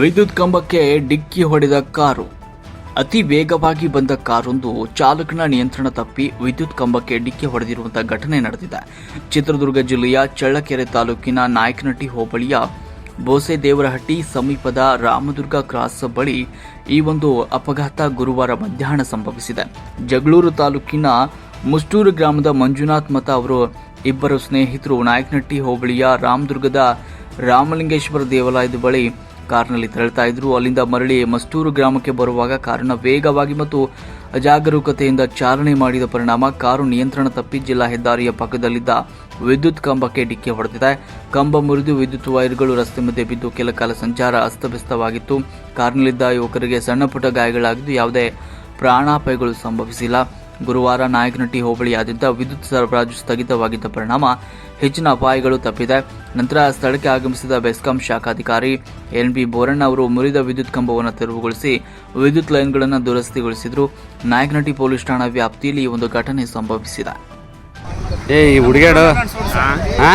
ವಿದ್ಯುತ್ ಕಂಬಕ್ಕೆ ಡಿಕ್ಕಿ ಹೊಡೆದ ಕಾರು. ಅತಿ ವೇಗವಾಗಿ ಬಂದ ಕಾರೊಂದು ಚಾಲಕನ ನಿಯಂತ್ರಣ ತಪ್ಪಿ ವಿದ್ಯುತ್ ಕಂಬಕ್ಕೆ ಡಿಕ್ಕಿ ಹೊಡೆದಿರುವಂತಹ ಘಟನೆ ನಡೆದಿದೆ. ಚಿತ್ರದುರ್ಗ ಜಿಲ್ಲೆಯ ಚಳ್ಳಕೆರೆ ತಾಲೂಕಿನ ನಾಯಕನಟ್ಟಿ ಹೋಬಳಿಯ ಬೋಸೆದೇವರಹಟ್ಟಿ ಸಮೀಪದ ರಾಮದುರ್ಗ ಕ್ರಾಸ್ ಬಳಿ ಈ ಒಂದು ಅಪಘಾತ ಗುರುವಾರ ಮಧ್ಯಾಹ್ನ ಸಂಭವಿಸಿದೆ. ಜಗಳೂರು ತಾಲೂಕಿನ ಮುಷ್ಟೂರು ಗ್ರಾಮದ ಮಂಜುನಾಥ್ ಮತ ಅವರು ಇಬ್ಬರು ಸ್ನೇಹಿತರು ನಾಯಕನಟ್ಟಿ ಹೋಬಳಿಯ ರಾಮದುರ್ಗದ ರಾಮಲಿಂಗೇಶ್ವರ ದೇವಾಲಯದ ಬಳಿ ಕಾರ್ನಲ್ಲಿ ತೆರಳುತ್ತಾ ಇದ್ರು. ಅಲ್ಲಿಂದ ಮರಳಿ ಮಸ್ತೂರು ಗ್ರಾಮಕ್ಕೆ ಬರುವಾಗ ಕಾರನ್ನ ವೇಗವಾಗಿ ಮತ್ತು ಅಜಾಗರೂಕತೆಯಿಂದ ಚಾಲನೆ ಮಾಡಿದ ಪರಿಣಾಮ ಕಾರು ನಿಯಂತ್ರಣ ತಪ್ಪಿ ಜಿಲ್ಲಾ ಹೆದ್ದಾರಿಯ ಪಕ್ಕದಲ್ಲಿದ್ದ ವಿದ್ಯುತ್ ಕಂಬಕ್ಕೆ ಡಿಕ್ಕಿ ಹೊಡೆದಿದೆ. ಕಂಬ ಮುರಿದು ವಿದ್ಯುತ್ ವೈರ್ಗಳು ರಸ್ತೆ ಮಧ್ಯೆ ಬಿದ್ದು ಕೆಲ ಕಾಲ ಸಂಚಾರ ಅಸ್ತವ್ಯಸ್ತವಾಗಿತ್ತು. ಕಾರ್ನಲ್ಲಿದ್ದ ಯುವಕರಿಗೆ ಸಣ್ಣಪುಟ್ಟ ಗಾಯಗಳಾಗಿದ್ದು ಯಾವುದೇ ಪ್ರಾಣಾಪಾಯಗಳು ಸಂಭವಿಸಿಲ್ಲ. ಗುರುವಾರ ನಾಯಕನಹಟ್ಟಿ ಹೋಬಳಿಯಾದ್ಯಂತ ವಿದ್ಯುತ್ ಸರಬರಾಜು ಸ್ಥಗಿತವಾಗಿದ್ದ ಪರಿಣಾಮ ಹೆಚ್ಚಿನ ಅಪಾಯಗಳು ತಪ್ಪಿದೆ. ನಂತರ ಸ್ಥಳಕ್ಕೆ ಆಗಮಿಸಿದ ಬೆಸ್ಕಾಂ ಶಾಖಾಧಿಕಾರಿ ಎನ್ ಬಿ ಬೋರಣ್ಣ ಅವರು ಮುರಿದ ವಿದ್ಯುತ್ ಕಂಬವನ್ನು ತೆರವುಗೊಳಿಸಿ ವಿದ್ಯುತ್ ಲೈನ್ಗಳನ್ನು ದುರಸ್ತಿಗೊಳಿಸಿದ್ರು. ನಾಯಕನಹಟ್ಟಿ ಪೊಲೀಸ್ ಠಾಣಾ ವ್ಯಾಪ್ತಿಯಲ್ಲಿ ಈ ಒಂದು ಘಟನೆ ಸಂಭವಿಸಿದೆ. ಏ ಈ ಹುಡುಗಾಡು ಹಾ?